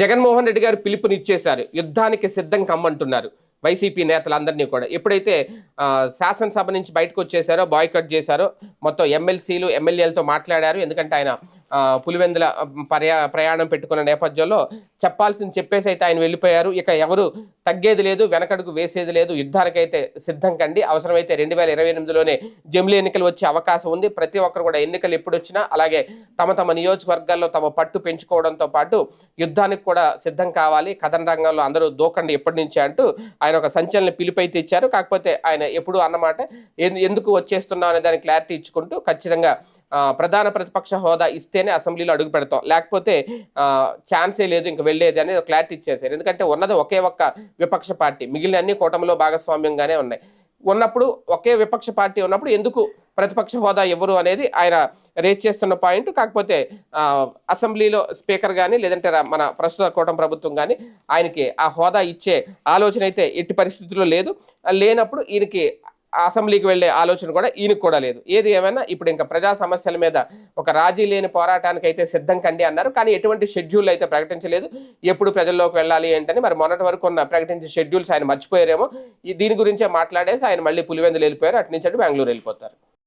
జగన్మోహన్ రెడ్డి గారు పిలుపునిచ్చేశారు. యుద్ధానికి సిద్ధం కమ్మంటున్నారు. వైసీపీ నేతలందరినీ కూడా. ఎప్పుడైతే శాసనసభ నుంచి బయటకు వచ్చేసారో బాయ్కట్ చేశారో మొత్తం ఎమ్మెల్సీలు ఎమ్మెల్యేలతో మాట్లాడారు. ఎందుకంటే ఆయన పులివెందుల పర్యా ప్రయాణం పెట్టుకున్న నేపథ్యంలో చెప్పాల్సింది చెప్పేసి అయితే ఆయన వెళ్ళిపోయారు. ఇక ఎవరు తగ్గేది లేదు వెనకడుగు వేసేది లేదు యుద్ధానికైతే సిద్ధం కండి. అవసరమైతే రెండు వేల ఇరవై ఎనిమిదిలోనే జమిలీ ఎన్నికలు వచ్చే అవకాశం ఉంది. ప్రతి ఒక్కరు కూడా ఎన్నికలు ఎప్పుడు వచ్చినా అలాగే తమ తమ నియోజకవర్గాల్లో తమ పట్టు పెంచుకోవడంతో పాటు యుద్ధానికి కూడా సిద్ధం కావాలి. కథన రంగంలో అందరూ దూకండి ఎప్పటి నుంచి అంటూ ఆయన ఒక సంచలన పిలుపైతే ఇచ్చారు కాకపోతే ఆయన ఎప్పుడు అన్నమాట ఎందు- ఎందుకు వచ్చేస్తున్నావు అనే దానికి క్లారిటీ ఇచ్చుకుంటూ ఖచ్చితంగా ప్రధాన ప్రతిపక్ష హోదా ఇస్తేనే అసెంబ్లీలో అడుగు పెడతాం. లేకపోతే ఛాన్సే లేదు ఇంక వెళ్ళేది అనేది ఒక క్లారిటీ ఇచ్చేసారు ఎందుకంటే ఉన్నది ఒకే ఒక్క విపక్ష పార్టీ. మిగిలిన అన్ని కూటమిలో భాగస్వామ్యంగానే ఉన్నాయి. ఉన్నప్పుడు ఒకే విపక్ష పార్టీ ఉన్నప్పుడు ఎందుకు ప్రతిపక్ష హోదా ఎవరు అనేది ఆయన రేజ్ చేస్తున్న పాయింట్. కాకపోతే అసెంబ్లీలో స్పీకర్ కానీ లేదంటే మన ప్రస్తుత కూటమి ప్రభుత్వం కానీ ఆయనకి ఆ హోదా ఇచ్చే ఆలోచన అయితే ఎట్టి పరిస్థితుల్లో లేదు. లేనప్పుడు ఈయనకి అసెంబ్లీకి వెళ్ళే ఆలోచన కూడా ఈయనకు కూడా లేదు. ఏది ఏమైనా ఇప్పుడు ఇంకా ప్రజా సమస్యల మీద ఒక రాజీ లేని పోరాటానికి అయితే సిద్ధం కండి అన్నారు. కానీ ఎటువంటి షెడ్యూల్ అయితే ప్రకటించలేదు. ఎప్పుడు ప్రజల్లోకి వెళ్ళాలి ఏంటని మరి మొన్నటి వరకు ఉన్న ప్రకటించే షెడ్యూల్స్ ఆయన మర్చిపోయారేమో. దీని గురించే మాట్లాడేసి ఆయన మళ్ళీ పులివెందులు వెళ్ళిపోయారు. అటు నుంచి అటు బెంగళూరు వెళ్ళిపోతారు.